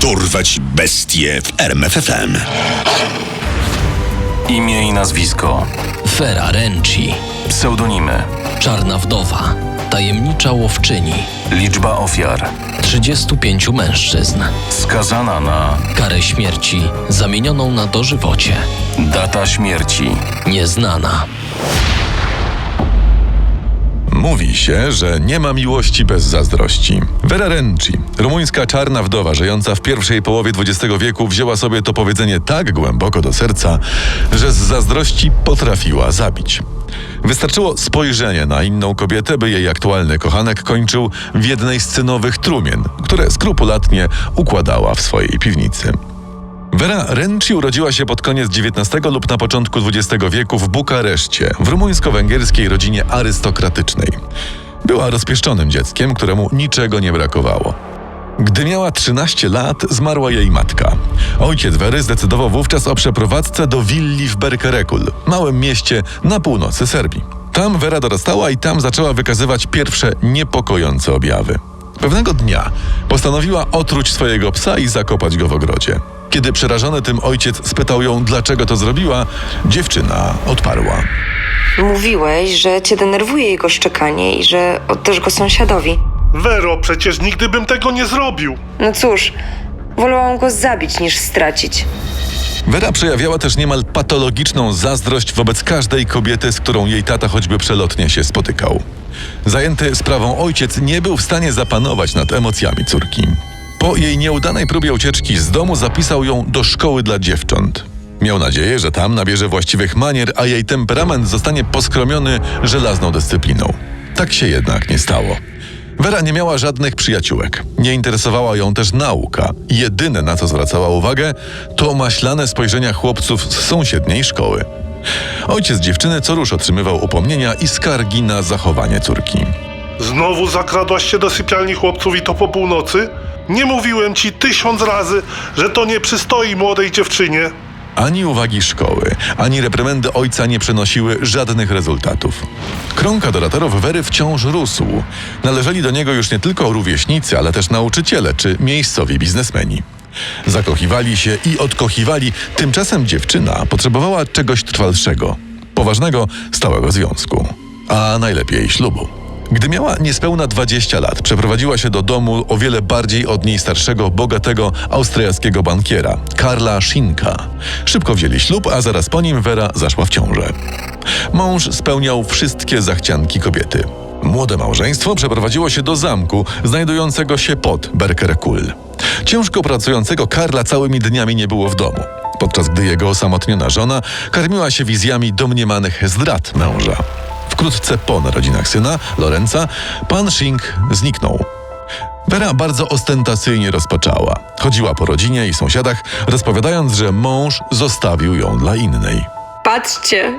Dorwać bestie w RMFFM. Imię i nazwisko. Fera Renci, Pseudonimy. Czarna Wdowa, Tajemnicza Łowczyni, Liczba ofiar. 35 mężczyzn, Skazana na karę śmierci zamienioną na dożywocie, data śmierci. nieznana. Mówi się, że nie ma miłości bez zazdrości. Vera Renci, rumuńska czarna wdowa żyjąca w pierwszej połowie XX wieku, wzięła sobie to powiedzenie tak głęboko do serca, że z zazdrości potrafiła zabić. Wystarczyło spojrzenie na inną kobietę, by jej aktualny kochanek kończył w jednej z cynowych trumien, które skrupulatnie układała w swojej piwnicy. Vera Renci urodziła się pod koniec XIX lub na początku XX wieku w Bukareszcie, w rumuńsko-węgierskiej rodzinie arystokratycznej. Była rozpieszczonym dzieckiem, któremu niczego nie brakowało. Gdy miała 13 lat, zmarła jej matka. Ojciec Wery zdecydował wówczas o przeprowadzce do willi w Berkerekul, małym mieście na północy Serbii. Tam Wera dorastała i tam zaczęła wykazywać pierwsze niepokojące objawy. Pewnego dnia postanowiła otruć swojego psa i zakopać go w ogrodzie. Kiedy przerażony tym ojciec spytał ją, dlaczego to zrobiła, dziewczyna odparła. Mówiłeś, że cię denerwuje jego szczekanie i że oddasz go sąsiadowi. Wero, przecież nigdy bym tego nie zrobił. No cóż, wolałam go zabić niż stracić. Wera przejawiała też niemal patologiczną zazdrość wobec każdej kobiety, z którą jej tata choćby przelotnie się spotykał. Zajęty sprawą ojciec nie był w stanie zapanować nad emocjami córki. Po jej nieudanej próbie ucieczki z domu zapisał ją do szkoły dla dziewcząt. Miał nadzieję, że tam nabierze właściwych manier, a jej temperament zostanie poskromiony żelazną dyscypliną. Tak się jednak nie stało. Wera nie miała żadnych przyjaciółek. Nie interesowała ją też nauka. Jedyne, na co zwracała uwagę, to maślane spojrzenia chłopców z sąsiedniej szkoły. Ojciec dziewczyny co rusz otrzymywał upomnienia i skargi na zachowanie córki. Znowu zakradłaś się do sypialni chłopców i to po północy? Nie mówiłem ci tysiąc razy, że to nie przystoi młodej dziewczynie. Ani uwagi szkoły, ani reprymendy ojca nie przynosiły żadnych rezultatów. Krąg adoratorów Wery wciąż rósł. Należeli do niego już nie tylko rówieśnicy, ale też nauczyciele czy miejscowi biznesmeni. Zakochiwali się i odkochiwali, tymczasem dziewczyna potrzebowała czegoś trwalszego, poważnego, stałego związku, a najlepiej ślubu. Gdy miała niespełna 20 lat, przeprowadziła się do domu o wiele bardziej od niej starszego, bogatego austriackiego bankiera, Karla Schinka. Szybko wzięli ślub, a zaraz po nim Vera zaszła w ciążę. Mąż spełniał wszystkie zachcianki kobiety. Młode małżeństwo przeprowadziło się do zamku, znajdującego się pod Berkerekul. Ciężko pracującego Karla całymi dniami nie było w domu, podczas gdy jego osamotniona żona karmiła się wizjami domniemanych zdrad męża. Wkrótce po narodzinach syna, Lorenza, pan Schink zniknął. Vera bardzo ostentacyjnie rozpaczała. Chodziła po rodzinie i sąsiadach, rozpowiadając, że mąż zostawił ją dla innej. Patrzcie,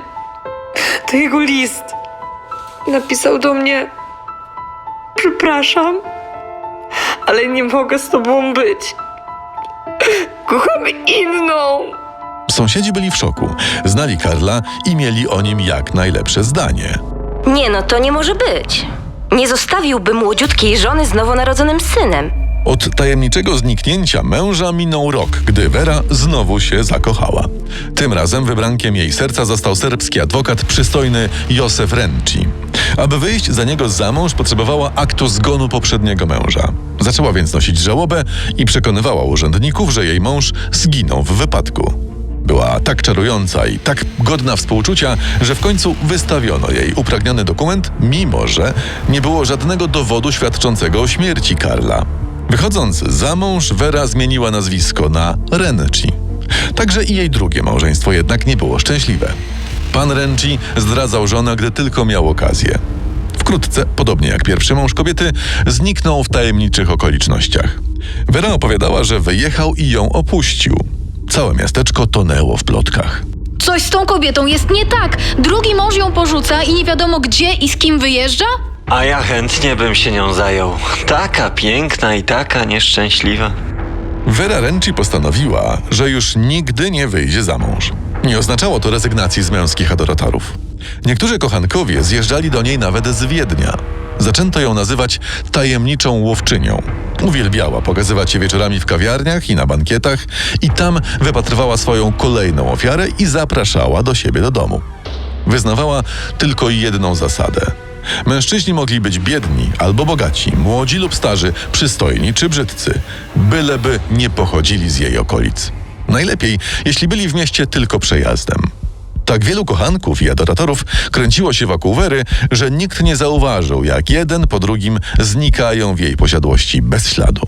to jego list. Napisał do mnie: Przepraszam, ale nie mogę z tobą być. Kocham inną. Sąsiedzi byli w szoku. Znali Karla i mieli o nim jak najlepsze zdanie. Nie no, to nie może być. Nie zostawiłby młodziutkiej żony z nowonarodzonym synem. Od tajemniczego zniknięcia męża minął rok, gdy Vera znowu się zakochała. Tym razem wybrankiem jej serca został serbski adwokat przystojny Józef Renci. Aby wyjść za niego za mąż, potrzebowała aktu zgonu poprzedniego męża. Zaczęła więc nosić żałobę i przekonywała urzędników, że jej mąż zginął w wypadku. Była tak czarująca i tak godna współczucia, że w końcu wystawiono jej upragniony dokument, mimo że nie było żadnego dowodu świadczącego o śmierci Karla. Wychodząc za mąż, Vera zmieniła nazwisko na Renci. Także i jej drugie małżeństwo jednak nie było szczęśliwe. Pan Renci zdradzał żonę, gdy tylko miał okazję. Wkrótce, podobnie jak pierwszy mąż kobiety, zniknął w tajemniczych okolicznościach. Vera opowiadała, że wyjechał i ją opuścił. Całe miasteczko tonęło w plotkach. Coś z tą kobietą jest nie tak. Drugi mąż ją porzuca i nie wiadomo gdzie i z kim wyjeżdża? A ja chętnie bym się nią zajął. Taka piękna i taka nieszczęśliwa. Vera Renci postanowiła, że już nigdy nie wyjdzie za mąż. Nie oznaczało to rezygnacji z męskich adoratorów. Niektórzy kochankowie zjeżdżali do niej nawet z Wiednia. Zaczęto ją nazywać tajemniczą łowczynią. Uwielbiała pokazywać się wieczorami w kawiarniach i na bankietach i tam wypatrywała swoją kolejną ofiarę i zapraszała do siebie do domu. Wyznawała tylko jedną zasadę. Mężczyźni mogli być biedni albo bogaci, młodzi lub starzy, przystojni czy brzydcy, byleby nie pochodzili z jej okolic. Najlepiej, jeśli byli w mieście tylko przejazdem. Tak wielu kochanków i adoratorów kręciło się wokół Wery, że nikt nie zauważył, jak jeden po drugim znikają w jej posiadłości bez śladu.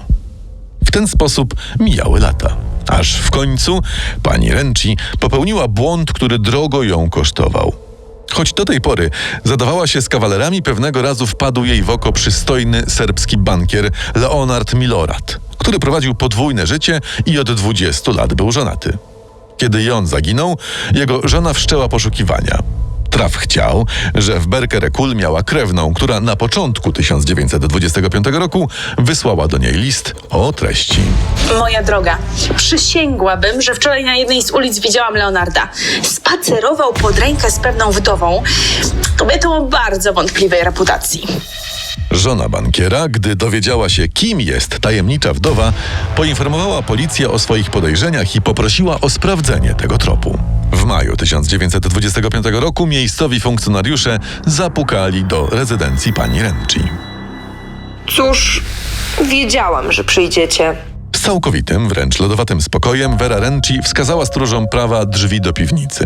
W ten sposób mijały lata. Aż w końcu pani Renci popełniła błąd, który drogo ją kosztował. Choć do tej pory zadawała się z kawalerami, pewnego razu wpadł jej w oko przystojny serbski bankier Leonard Milorad, który prowadził podwójne życie i od 20 lat był żonaty. Kiedy Jon zaginął, jego żona wszczęła poszukiwania. Traf chciał, że w Berkerekul miała krewną, która na początku 1925 roku wysłała do niej list o treści. Moja droga, przysięgłabym, że wczoraj na jednej z ulic widziałam Leonarda. Spacerował pod rękę z pewną wdową, kobietą o bardzo wątpliwej reputacji. Żona bankiera, gdy dowiedziała się, kim jest tajemnicza wdowa, poinformowała policję o swoich podejrzeniach i poprosiła o sprawdzenie tego tropu. W maju 1925 roku miejscowi funkcjonariusze zapukali do rezydencji pani Renci. Cóż, wiedziałam, że przyjdziecie. Z całkowitym, wręcz lodowatym spokojem Vera Renci wskazała stróżom prawa drzwi do piwnicy.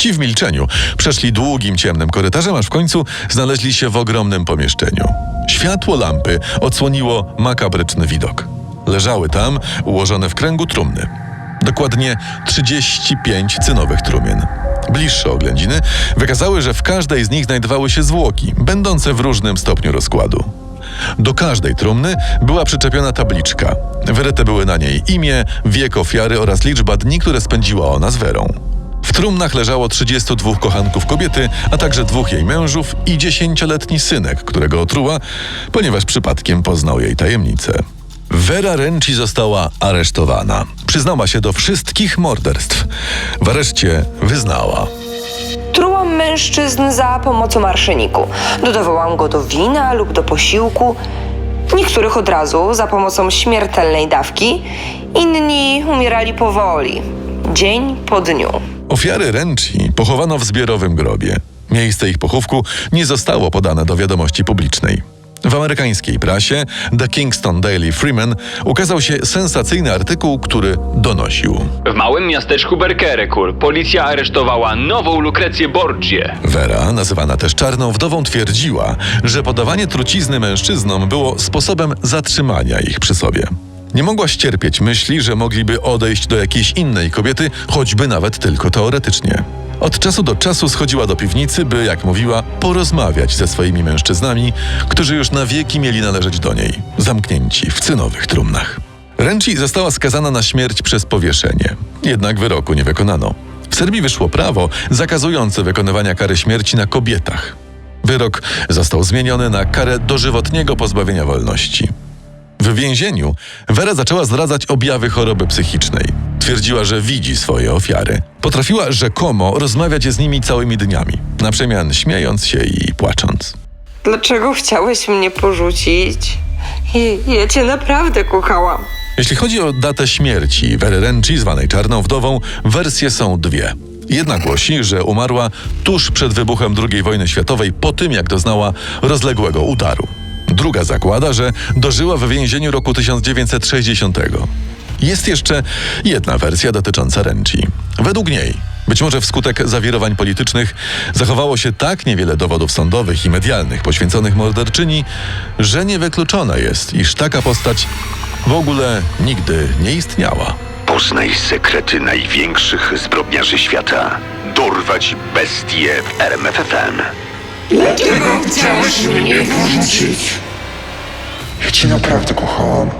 Ci w milczeniu przeszli długim, ciemnym korytarzem, aż w końcu znaleźli się w ogromnym pomieszczeniu. Światło lampy odsłoniło makabryczny widok. Leżały tam, ułożone w kręgu trumny. Dokładnie 35 cynowych trumien. Bliższe oględziny wykazały, że w każdej z nich znajdowały się zwłoki, będące w różnym stopniu rozkładu. Do każdej trumny była przyczepiona tabliczka. Wyryte były na niej imię, wiek ofiary oraz liczba dni, które spędziła ona z Werą. W trumnach leżało 32 kochanków kobiety, a także dwóch jej mężów i dziesięcioletni synek, którego otruła, ponieważ przypadkiem poznał jej tajemnicę. Vera Renci została aresztowana. Przyznała się do wszystkich morderstw. W areszcie wyznała. Trułam mężczyzn za pomocą arszeniku. Dodawałam go do wina lub do posiłku. Niektórych od razu za pomocą śmiertelnej dawki, inni umierali powoli, dzień po dniu. Ofiary Renci pochowano w zbiorowym grobie. Miejsce ich pochówku nie zostało podane do wiadomości publicznej. W amerykańskiej prasie The Kingston Daily Freeman ukazał się sensacyjny artykuł, który donosił. W małym miasteczku Berkerekul policja aresztowała nową Lukrecję Borgię. Vera, nazywana też Czarną Wdową, twierdziła, że podawanie trucizny mężczyznom było sposobem zatrzymania ich przy sobie. Nie mogła ścierpieć myśli, że mogliby odejść do jakiejś innej kobiety, choćby nawet tylko teoretycznie. Od czasu do czasu schodziła do piwnicy, by, jak mówiła, porozmawiać ze swoimi mężczyznami, którzy już na wieki mieli należeć do niej, zamknięci w cynowych trumnach. Renci została skazana na śmierć przez powieszenie, jednak wyroku nie wykonano. W Serbii wyszło prawo zakazujące wykonywania kary śmierci na kobietach. Wyrok został zmieniony na karę dożywotniego pozbawienia wolności. W więzieniu Vera zaczęła zdradzać objawy choroby psychicznej. Twierdziła, że widzi swoje ofiary. Potrafiła rzekomo rozmawiać z nimi całymi dniami, na przemian śmiejąc się i płacząc. Dlaczego chciałeś mnie porzucić? Ja cię naprawdę kochałam. Jeśli chodzi o datę śmierci Wery Renci, zwanej Czarną Wdową, wersje są dwie. Jedna głosi, że umarła tuż przed wybuchem II wojny światowej, po tym jak doznała rozległego udaru. Druga zakłada, że dożyła w więzieniu roku 1960. Jest jeszcze jedna wersja dotycząca Renci. Według niej, być może wskutek zawirowań politycznych, zachowało się tak niewiele dowodów sądowych i medialnych poświęconych morderczyni, że niewykluczone jest, iż taka postać w ogóle nigdy nie istniała. Poznaj sekrety największych zbrodniarzy świata. Dorwać bestie w RMFFM. Ja cię naprawdę kochałam.